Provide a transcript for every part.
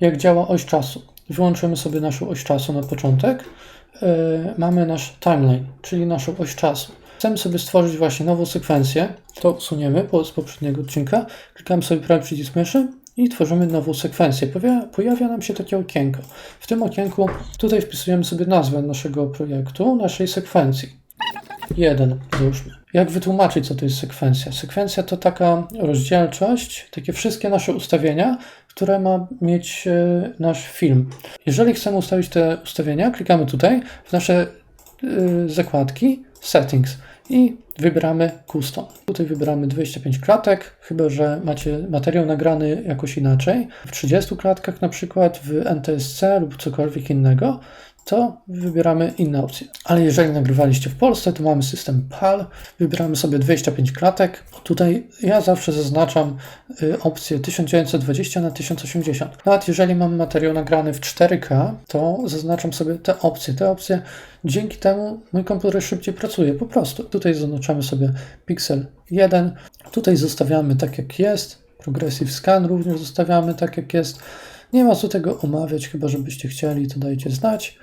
Jak działa oś czasu? Wyłączymy sobie naszą oś czasu na początek. Yy, mamy nasz timeline, czyli naszą oś czasu. Chcemy sobie stworzyć właśnie nową sekwencję. To usuniemy z poprzedniego odcinka. Klikamy sobie prawy przycisk myszy i tworzymy nową sekwencję. Pojawia, pojawia nam się takie okienko. W tym okienku tutaj wpisujemy sobie nazwę naszego projektu, naszej sekwencji. Jeden, załóżmy. Jak wytłumaczyć, co to jest sekwencja? Sekwencja to taka rozdzielczość, takie wszystkie nasze ustawienia, które ma mieć e, nasz film. Jeżeli chcemy ustawić te ustawienia, klikamy tutaj w nasze y, zakładki Settings i wybieramy Custom. Tutaj wybieramy 25 klatek, chyba że macie materiał nagrany jakoś inaczej, w 30 klatkach na przykład, w NTSC lub cokolwiek innego, to wybieramy inne opcje. Ale jeżeli nagrywaliście w Polsce, to mamy system PAL, wybieramy sobie 25 klatek. Tutaj ja zawsze zaznaczam y, opcję 1920 na 1080. Nawet jeżeli mam materiał nagrany w 4K, to zaznaczam sobie te opcje. Te opcje dzięki temu mój komputer szybciej pracuje. Po prostu tutaj zaznaczamy sobie pixel 1. Tutaj zostawiamy tak jak jest. Progressive Scan również zostawiamy tak jak jest. Nie ma co tego omawiać, chyba żebyście chcieli, to dajcie znać.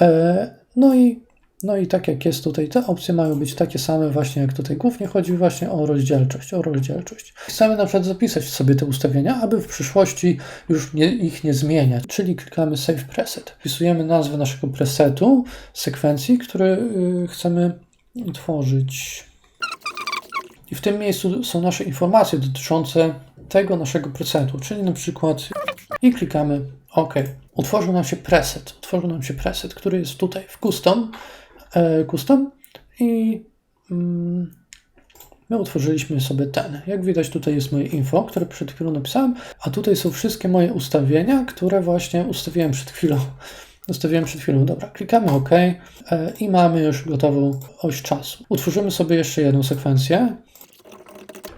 E, no i, no i tak jak jest tutaj, te opcje mają być takie same właśnie jak tutaj. Głównie chodzi właśnie o rozdzielczość, o rozdzielczość. Chcemy na przykład zapisać sobie te ustawienia, aby w przyszłości już nie, ich nie zmieniać, czyli klikamy Save Preset. Wpisujemy nazwę naszego presetu, sekwencji, który chcemy tworzyć. I w tym miejscu są nasze informacje dotyczące tego naszego presetu, czyli na przykład i klikamy OK. Utworzył nam się preset, utworzył nam się preset, który jest tutaj w custom, e, custom i mm, my utworzyliśmy sobie ten. Jak widać tutaj jest moje info, które przed chwilą napisałem, a tutaj są wszystkie moje ustawienia, które właśnie ustawiłem przed chwilą. Ustawiłem przed chwilą. Dobra, klikamy OK e, i mamy już gotową oś czasu. Utworzymy sobie jeszcze jedną sekwencję.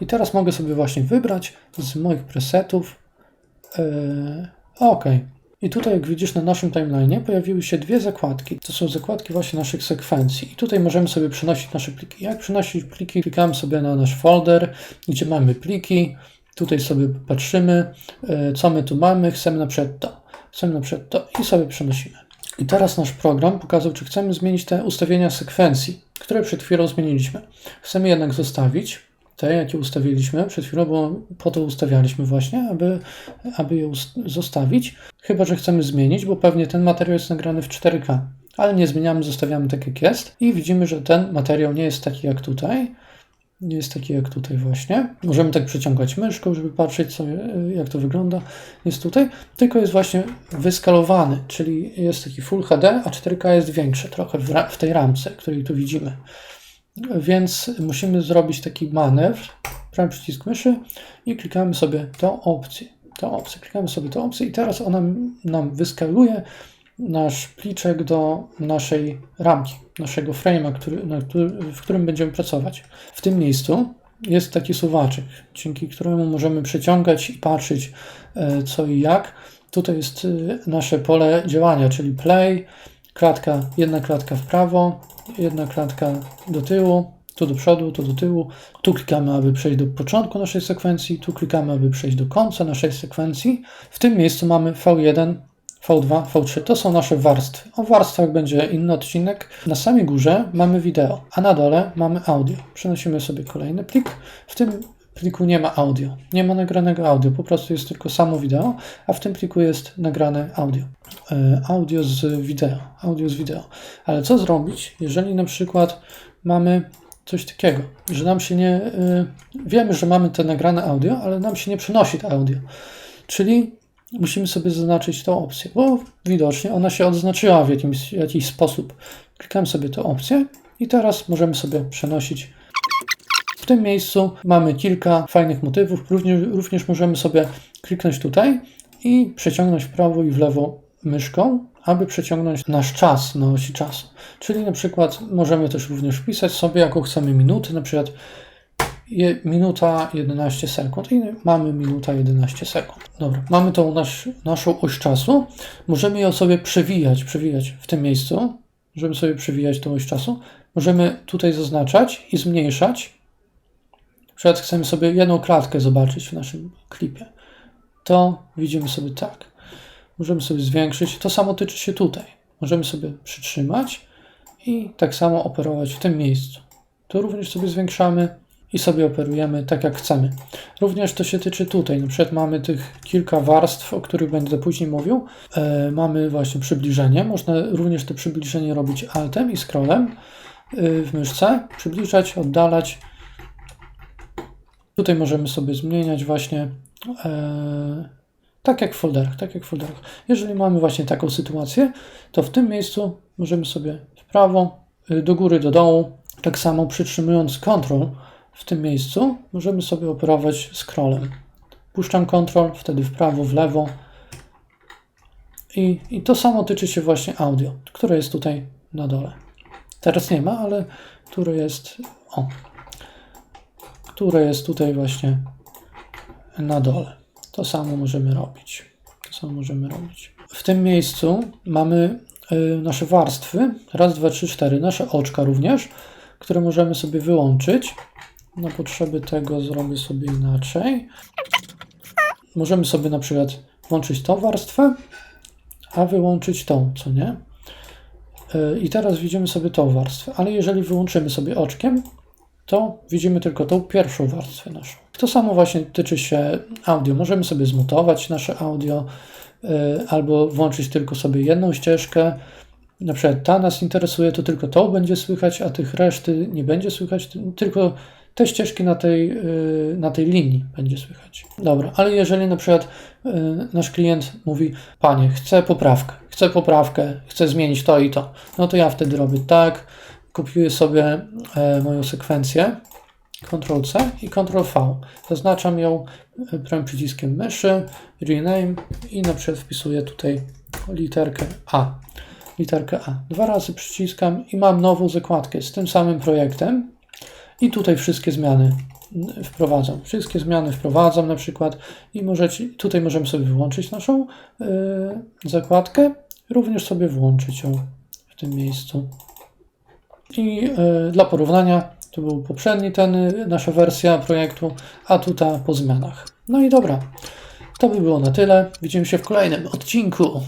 I teraz mogę sobie właśnie wybrać z moich presetów. Yy, OK. I tutaj, jak widzisz, na naszym timeline pojawiły się dwie zakładki. To są zakładki właśnie naszych sekwencji. I tutaj możemy sobie przenosić nasze pliki. Jak przenosić pliki? Klikamy sobie na nasz folder, gdzie mamy pliki. Tutaj sobie patrzymy, yy, co my tu mamy. Chcemy na przykład to. Chcemy na przykład to i sobie przenosimy. I teraz nasz program pokazał, czy chcemy zmienić te ustawienia sekwencji, które przed chwilą zmieniliśmy. Chcemy jednak zostawić te, jakie ustawiliśmy przed chwilą, bo po to ustawialiśmy właśnie, aby, aby je zostawić. Chyba, że chcemy zmienić, bo pewnie ten materiał jest nagrany w 4K, ale nie zmieniamy, zostawiamy tak jak jest i widzimy, że ten materiał nie jest taki jak tutaj. Nie jest taki jak tutaj właśnie. Możemy tak przeciągać myszką, żeby patrzeć, co, jak to wygląda. Jest tutaj, tylko jest właśnie wyskalowany, czyli jest taki Full HD, a 4K jest większe trochę w, w tej ramce, której tu widzimy. Więc musimy zrobić taki manewr, prawy przycisk myszy i klikamy sobie tą opcję. Tą opcję. Klikamy sobie tą opcję i teraz ona nam wyskaluje nasz pliczek do naszej ramki, naszego frame'a, który, który, w którym będziemy pracować. W tym miejscu jest taki suwaczek, dzięki któremu możemy przeciągać i patrzeć e, co i jak. Tutaj jest e, nasze pole działania, czyli play, klatka, jedna klatka w prawo, jedna klatka do tyłu, tu do przodu, tu do tyłu. Tu klikamy, aby przejść do początku naszej sekwencji, tu klikamy, aby przejść do końca naszej sekwencji. W tym miejscu mamy V1, V2, V3. To są nasze warstwy. O warstwach będzie inny odcinek. Na samej górze mamy wideo, a na dole mamy audio. Przenosimy sobie kolejny plik. W tym pliku nie ma audio. Nie ma nagranego audio, po prostu jest tylko samo wideo, a w tym pliku jest nagrane audio. E, audio z wideo. Audio z wideo. Ale co zrobić, jeżeli na przykład mamy coś takiego, że nam się nie. E, wiemy, że mamy te nagrane audio, ale nam się nie przenosi to audio. Czyli musimy sobie zaznaczyć tą opcję, bo widocznie ona się odznaczyła w jakimś, jakiś sposób. Klikam sobie tę opcję i teraz możemy sobie przenosić tym miejscu mamy kilka fajnych motywów. Również, również możemy sobie kliknąć tutaj i przeciągnąć w prawo i w lewo myszką, aby przeciągnąć nasz czas na osi czasu. Czyli na przykład możemy też również wpisać sobie, jaką chcemy minuty, na przykład je, minuta 11 sekund i mamy minuta 11 sekund. Dobra, mamy tą nasz, naszą oś czasu. Możemy ją sobie przewijać, przewijać w tym miejscu, żeby sobie przewijać tą oś czasu. Możemy tutaj zaznaczać i zmniejszać przykład chcemy sobie jedną klatkę zobaczyć w naszym klipie, to widzimy sobie tak. Możemy sobie zwiększyć. To samo tyczy się tutaj. Możemy sobie przytrzymać i tak samo operować w tym miejscu. To również sobie zwiększamy i sobie operujemy tak jak chcemy. Również to się tyczy tutaj. Na przykład mamy tych kilka warstw, o których będę później mówił. E, mamy właśnie przybliżenie. Można również to przybliżenie robić altem i scrollem y, w myszce. Przybliżać, oddalać. Tutaj możemy sobie zmieniać właśnie e, tak jak w folderach, tak jak w folderach. Jeżeli mamy właśnie taką sytuację, to w tym miejscu możemy sobie w prawo, y, do góry, do dołu, tak samo przytrzymując Ctrl w tym miejscu, możemy sobie operować scrollem. Puszczam Ctrl, wtedy w prawo, w lewo. I, I to samo tyczy się właśnie audio, które jest tutaj na dole. Teraz nie ma, ale które jest, o, które jest tutaj właśnie na dole. To samo możemy robić. To samo możemy robić. W tym miejscu mamy y, nasze warstwy. Raz, dwa, trzy, cztery. Nasze oczka również, które możemy sobie wyłączyć. Na potrzeby tego zrobię sobie inaczej. Możemy sobie na przykład włączyć tą warstwę, a wyłączyć tą, co nie? Y, I teraz widzimy sobie tą warstwę, ale jeżeli wyłączymy sobie oczkiem, to widzimy tylko tą pierwszą warstwę naszą. To samo właśnie tyczy się audio. Możemy sobie zmutować nasze audio y, albo włączyć tylko sobie jedną ścieżkę. Na przykład ta nas interesuje, to tylko to będzie słychać, a tych reszty nie będzie słychać, tylko te ścieżki na tej, y, na tej linii będzie słychać. Dobra, ale jeżeli na przykład y, nasz klient mówi, panie, chcę poprawkę, chcę poprawkę, chcę zmienić to i to, no to ja wtedy robię tak, kopiuję sobie e, moją sekwencję, Ctrl-C i Ctrl-V. Zaznaczam ją e, prawym przyciskiem myszy, rename i na przykład wpisuję tutaj literkę A. Literkę A. Dwa razy przyciskam i mam nową zakładkę z tym samym projektem i tutaj wszystkie zmiany wprowadzam. Wszystkie zmiany wprowadzam na przykład i możecie, tutaj możemy sobie wyłączyć naszą y, zakładkę, również sobie włączyć ją w tym miejscu. I y, dla porównania, to był poprzedni ten, y, nasza wersja projektu, a tutaj po zmianach. No i dobra, to by było na tyle. Widzimy się w kolejnym odcinku.